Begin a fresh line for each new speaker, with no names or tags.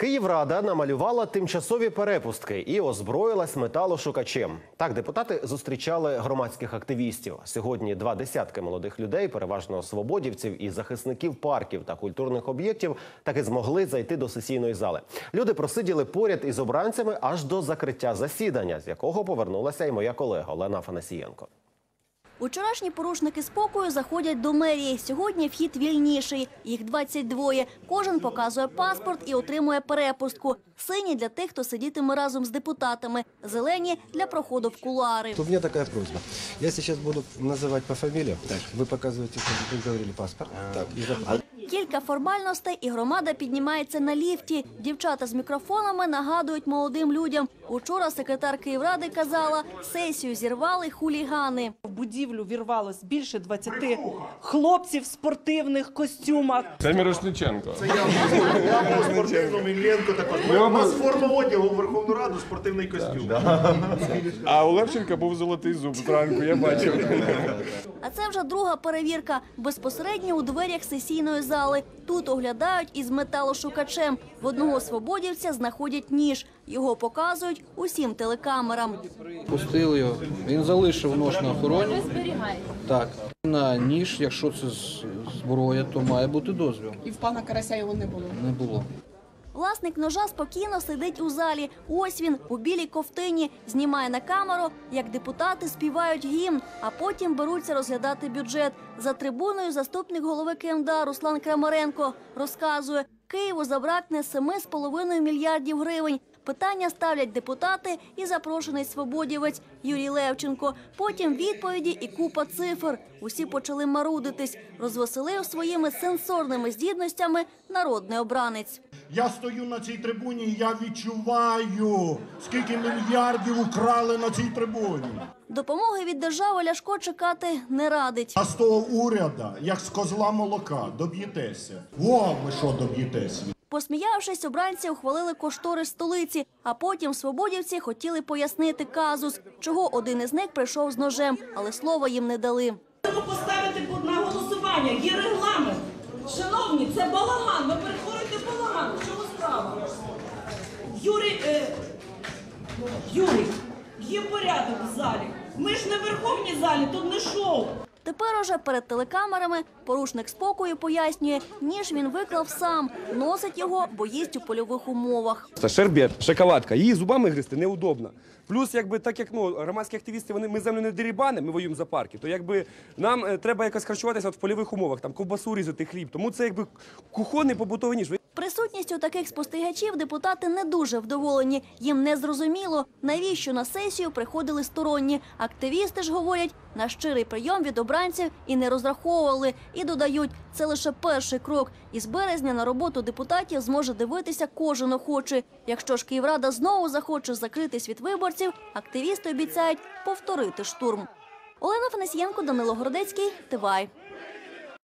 Київрада намалювала тимчасові перепустки і озброїлась металошукачем. Так депутати зустрічали громадських активістів. Сьогодні два десятки молодих людей, переважно свободівців і захисників парків та культурних об'єктів, таки змогли зайти до сесійної зали. Люди просиділи поряд із обранцями аж до закриття засідання, з якого повернулася і моя колега Олена Фанасієнко.
Учорашні порушники спокою заходять до мерії. Сьогодні вхід вільніший. Їх 22. Кожен показує паспорт і отримує перепустку. Сині для тих, хто сидітиме разом з депутатами. Зелені для проходу в кулуари.
То у меня такая просьба. Я сейчас буду называть по фамилиям. Вы показываете, как вы говорили, паспорт. Так, и за-
Кілька формальностей і громада піднімається на ліфті. Дівчата з мікрофонами нагадують молодим людям. Учора секретар Київради казала, сесію зірвали хулігани.
В будівлю вірвалось більше 20 хлопців в спортивних костюмах.
Це Мірошниченко.
Я був спортивному Іллєнко також. Ми- У нас форма одягу в Верховну Раду, спортивний костюм.
А у Левченка був золотий зуб зранку, я бачив.
А це вже друга перевірка безпосередньо у дверях сесійної зали. Тут оглядають із металошукачем. В одного свободівця знаходять ніж. Його показують усім телекамерам.
Пустили його. Він залишив нож на охороні. Так. На ніж, якщо це зброя, то має бути дозвіл.
І в пана Карася його не було.
Не було.
Власник ножа спокійно сидить у залі. Ось він у білій ковтині знімає на камеру, як депутати співають гімн, а потім беруться розглядати бюджет. За трибуною заступник голови КМДА Руслан Крамаренко розказує, Києву забракне 7,5 мільярдів гривень. Питання ставлять депутати і запрошений свободівець Юрій Левченко. Потім відповіді і купа цифр. Усі почали марудитись. Розвеселив своїми сенсорними здібностями народний обранець.
Я стою на цій трибуні і я відчуваю, скільки мільярдів украли на цій трибуні.
Допомоги від держави Ляшко чекати не радить.
А з того уряда, як з козла молока, доб'єтеся. Во, ви що доб'єтеся?
Посміявшись, обранці ухвалили кошторис столиці, а потім свободівці хотіли пояснити казус, чого один із них прийшов з ножем, але слова їм не дали.
Треба поставити на голосування. Є регламент. Шановні, це балаган. Ви перетворюєте балаган. Чому справа? Юрій, е, Юрій, є порядок в залі. Ми ж не в верховній залі, тут не шоу.
Тепер уже перед телекамерами порушник спокою пояснює, ніж він виклав сам, носить його, бо їсть у польових умовах.
Це шербет, шоколадка. Її зубами гризти неудобно. Плюс, якби так як ну громадські активісти, вони ми землю не дерібани, ми воюємо за парки. То якби нам е, треба якось харчуватися от в польових умовах, там ковбасу різати, хліб. Тому це якби кухонний побутовий ніж.
Присутністю таких спостерігачів депутати не дуже вдоволені. Їм не зрозуміло, навіщо на сесію приходили сторонні. Активісти ж говорять, на щирий прийом від обранців і не розраховували. І додають, це лише перший крок. І з березня на роботу депутатів зможе дивитися кожен охочий. Якщо ж Київрада знову захоче закритись від виборців, активісти обіцяють повторити штурм. Олена Фанасієнко, Данило Городецький, Тивай.